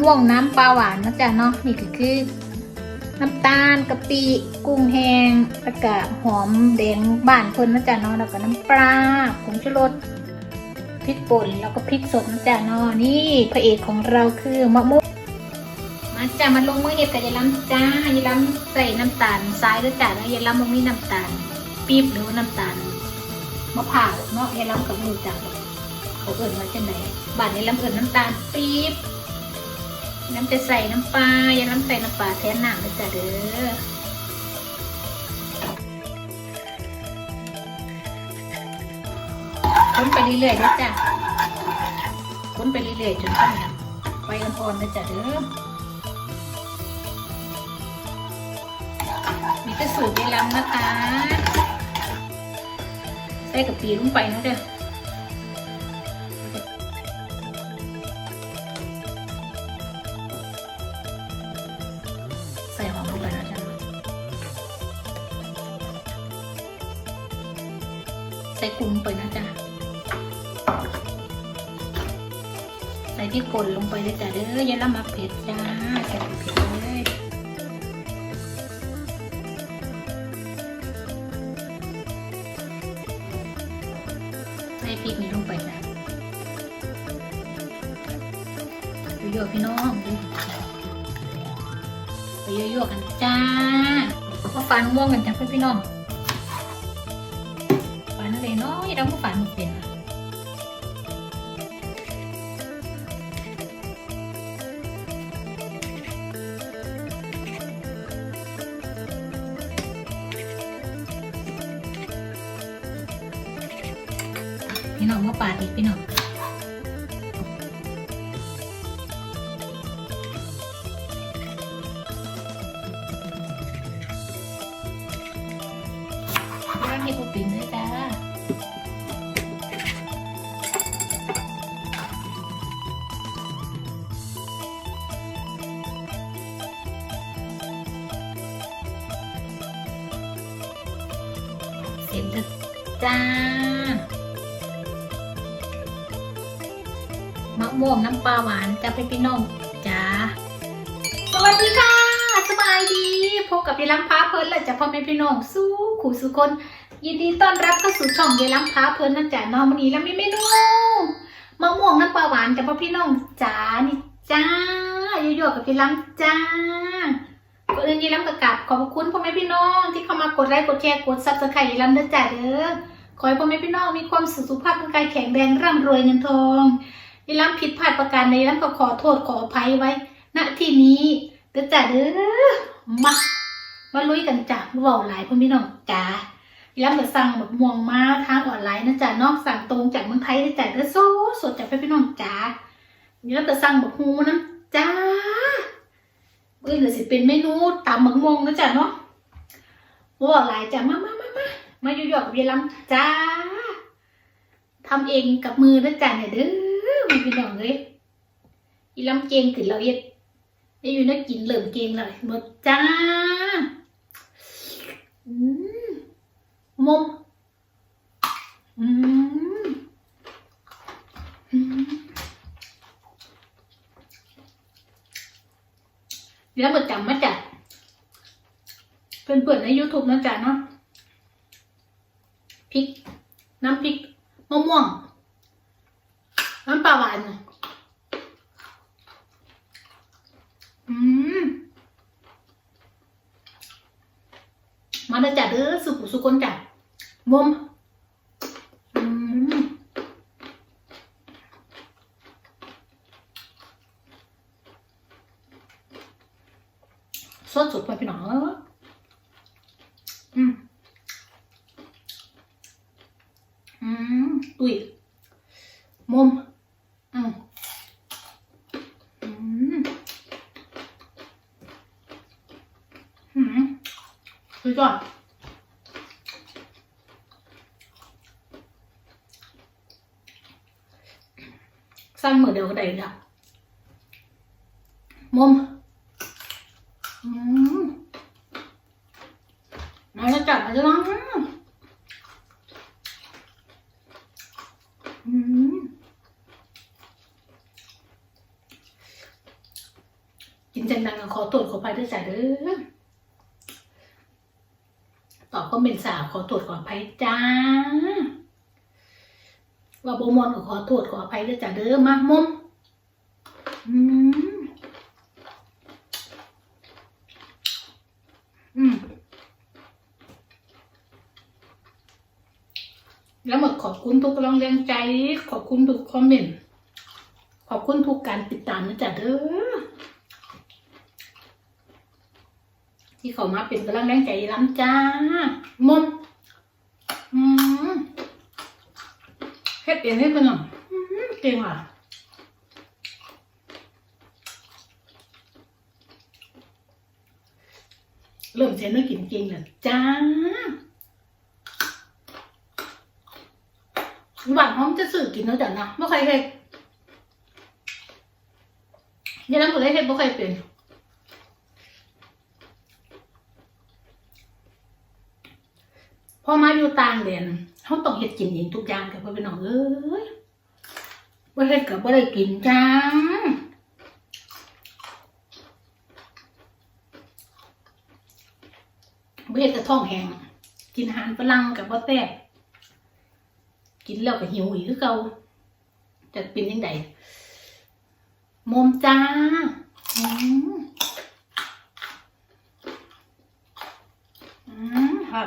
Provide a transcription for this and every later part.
ม่วงน้ำปลาหวานนะจ๊ะเนาะนี่ก็คือน้ำตาลกะปิกุ้งแห้งแล้วก็หอมแดงบ้านเพิ่นนะจ๊ะเนาะแล้วก็น้ำปลาผงชูรสพริกป่นแล้วก็พริกสดนะจ๊ะเนาะนี่พระเอกของเราคือมะม่วงมาจ้ะมาลงมือเห็ดกับยายล้ำจ้ายายล้ำใส่น้ำตาลทรายด้วยจ้ะแล้วยายล้ำมันมีน้ำตาลปี๊บหรือน้ำตาลมะพร้าวเนาะยายล้ำกับมือจ้ะเขาเอิ่นมาจังไหนบานยายล้ำเอิ่นน้ำตาลปี๊บ น้ำจะใส่น้ำปลาอย่าน้ำใส่น้ำปลาแทนหนังเลยจ้ะเด้อค้นไปเรื่อยๆนะจ้ะค้นไปเรื่อยๆจนต้องไฟอ่อนๆนะจ้ะเด้อมีแต่สูตรยายลำนะคะใส่กับปีลงไปนะเด้อ ส่กุ้งไปนะจ๊ะ ใส่ที่กลนลงไปเลยจ้ะเด้ออย่าละมาเผ็ดจ้าใส่เผ็ดเลยใส่พริกนี้ลงไปจ้ะดูโยพี่น้องดูไปยั่วๆกันจ้ามาฝันม่วงกันจ้ะเพื่อพี่น้อง ฝันอะไรเนาะยังต้องฝันหมดเป็นอะพี่น้องมาปาดอีกพี่น้องร้านเฮปูปิ่นด้วยจ้า เสร็จแล้วจ้ามะม่วงน้ำปลาหวานจ้าพี่พี่น้องจ้าสวัสดีค่ะ สบายดีพบกับยายล้ำพาเพลินและจ้ะพ่อแม่พี่น้องสู้ขู่สู้คน ยินดีต้อนรับเข้าสู่ช่องยายล้ำพาเพลินนะจ๊ะน้องวันนี้แล้วมีเมนูมะม่วงน้ำปลาหวานจ้ะพ่อพี่น้องจ้านี่จ้ายั่วๆกับยายล้ำจ้า อนอื่นยายล้ำกับกราบขอบคุณพ่อแม่พี่น้องที่เข้ามากดไลค์กดแชร์กดซับสไครต์ยายล้ำนะจ๊ะเด้อขอให้พ่อแม่พี่น้องมีความสุขสุขภาพร่างกายแข็งแรงร่ำรวยเงินทองยายล้ำผิดพลาดประการใดยายล้ำก็ขอโทษขออภัยไว้ ณที่นี้เด้อจ้ะเด้อมามาลุยกันจ้ะเว่าหลายพ่อพี่น้องจ้าย้ำจะสั่งหมดม่วงมาทางออนไลน์นะจ๊ะนอกสั่งตรงจากเมืองไทยนะจ๊ะเด้อโซสดจากพ่อพี่น้องจ้าย้ำจะสั่งหมดฮูนะจ้า เอ้ยเหลือสิเป็นเมนูตำหมักม่วงนะจ๊ะเนาะว่าหลายจ้ะมามามามามาอยู่ๆกับยายลำจ้าทำเองกับมือนะจ๊ะเนี่ยเด้อพ่อพี่น้องเลยอีลำเก่งขึ้นเราเอ็ดไอ้อยู่น่ากินเหลิมเก่งเลยหมดจ้าอืมมมอืม แล้วมาจำมาจัดเพื่อนๆใน YouTube นะจ๊ะเนาะพริก น้ำพริกมะม่วง น้ำปลาหวานอืมมาเด้จ้ะเด้อสุขุสุคนจ้ะมมอืมสดสุดไปพี่น้องเอ้ยอืม อืมอุ้ยมมอืมอืม อืมสุ ดยอดสร้างมือเดียวก็ได้จ้ะมุมอืมาจะจับมาจะล้างอืมนจังดังขอโทษขออภัยด้วยใจเด้อ ก็เป็นสาวขอโทษขออภัยจ้า ว่าบมอนก็ขอโทษขออภัยด้วยจ้ะเด้อมามุมอืมอืมแล้วหมดขอบคุณทุกกำลังแรงใจ ขอบคุณทุกคอมเมนต์ ขอบคุณทุกการติดตามนะจ๊ะเด้อ ที่เขามาเป็นกำลังแรงใจล้ำจ้ามมอืมเฮ็ดเองให้เป็นหน่อยอืมเก่งอะเริ่มเสียนื้อกินจริงแล้วจ้าหวานหอมจะสื่อกินเนาะจ้ะนะไม่เคยเฮ็ดยังนั้นก็เลยเฮ็ดไม่เคยเป็น พอมาอยู่ต่างแดนเขาต้องเฮ็ดกินเองทุกอย่างกับพ่อพี่น้องเอ้ยบ่เฮ็ดกับบ่ได้กินจ้าบ่เฮ็ดกับท้องแห้งกินอาหารฝรั่งกับบ่แซ่บกินแล้วก็หิวอีกคือเก่าจะเป็นยังไงมอมจ้าอืมอืมครับ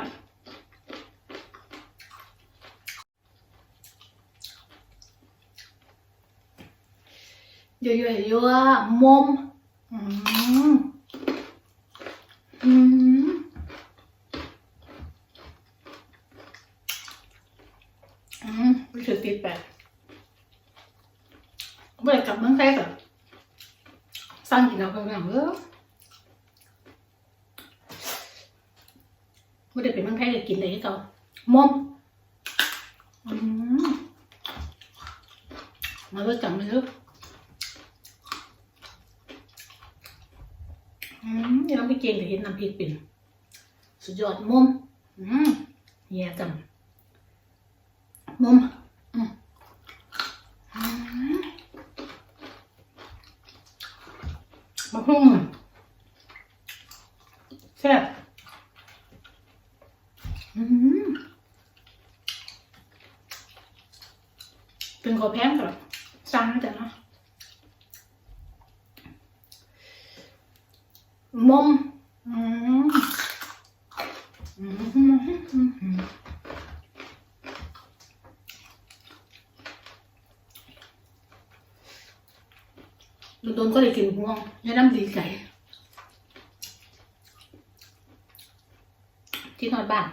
เยอะๆเยอะๆมอมอืมอืมอืมรู้สึกติดแบบเมื่อไหร่กลับเมืองไทยแบบสร้างกินเอาไปอย่างเออไม่ได้เป็นเมืองไทยเลยกินอะไรให้เขามอมอืมมาเลิกจังเลยลูก อืมเดี๋ยวเราไปเกงกับเห็ดน้ำพริกเป็นสุดยอดมุมอืมแย่จังมุมอืมอืมมาหุ่มแซ่บอืมเป็นขอแพงกับสั่งนะจ๊ะเนาะ มมอืมอืมอืมอืมอืมโดนๆก็ได้กินห่วงยาน้ำดีไก่ที่นอนบ้าน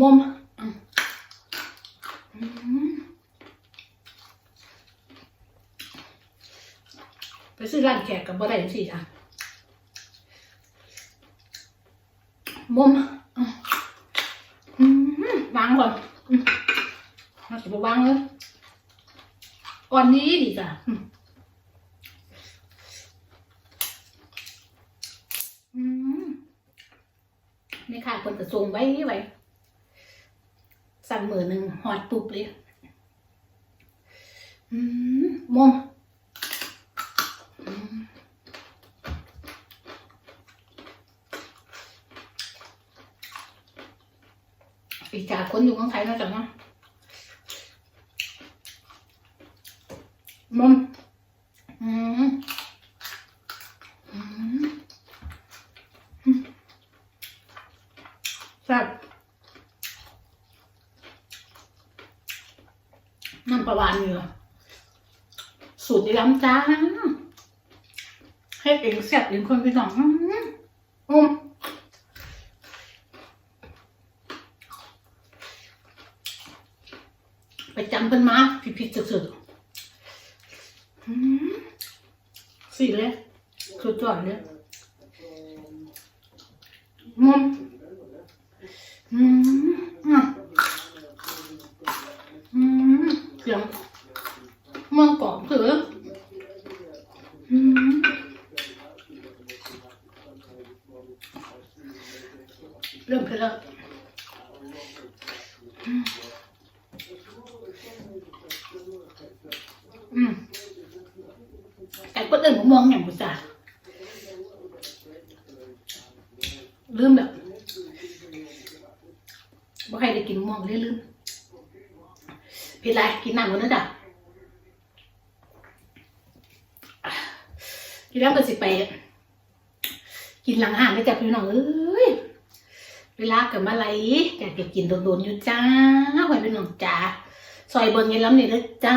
มมอืมอืมไปซื้อร้านแขกกับบ่ได้จังซี่จ้ะ มุมอืมอืมวางก่อนมาจะไปวางเลยอ่อนนี้ดีจ้ะนี่ค่ะคนกระทรงไว้ไว้ สั่นมือหนึ่งหอดปุ๊บเลยอืมมุมอืม อีกจากคนอยู่เมืองไทยนะจ๊ะเนาะมุมอืมแซ่บน้ำปลาหวานเนื้อสูตรดีล้ำจ้าให้เองแซ่บเองคนไปสองอืมอืม ไป จำเป็นมาผิดๆสุดๆสี่เลยสุดยอดเลยมุมอืมอะอืมเสียงเมืองกรอบเสืออืมเริ่มไปแล้ว อื มไก่กดเอิญผมงอย่างบุษาลืมแบบบ่ใครได้กินมะม่วงเลยลืมพี่ไรกินน้ำกันนะจ๊ะกินแล้วก็สิไป กินหลังอาหารเลยจ้ะพี่น้องเอ้ยเวลาเกิดมาไรอยากจะกินโดนๆอยู่จ้าไว้เป็นน้องจ้าซอยบนยายล้ำนี่เลยจ้า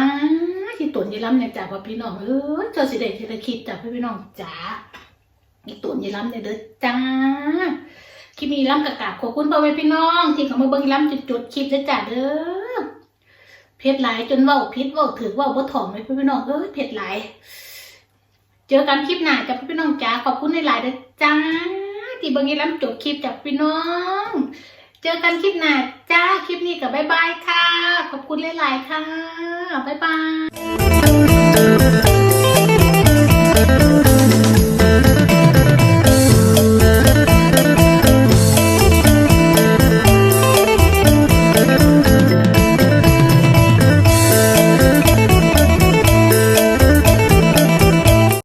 ที่ตุ่นยายล้ำเนี่ยจ้าพ่อพี่น้องเอ้ยเจ้าสิเด็กที่ได้คิดจ้ะพ่อพี่น้องจ้าอีตุ่นยายล้ำเนี่ยเด้อจ้าคลิปนี้ล้ำกะกะขอบคุณพ่อแม่พี่น้อง ที่เขามาเบิ่งล้ำจุดๆคลิปเด้อจ้าเด้อเพชรหลจนว้าพิษว้าถือว้าบ่ถ่อมเลยพ่อพี่น้องเอ้ยเพชรหลเจอกันคลิปหน้าจ้ะพี่น้องจ้าขอบคุณในหลายๆนะจ้าที่เบางทีล้ำจบคลิปจากพี่น้อง เจอกันคลิปหน้าจ้าคลิปนี้กับบ๊ายบายค่ะ ขอบคุณหลายๆค่ะ บ๊ายบาย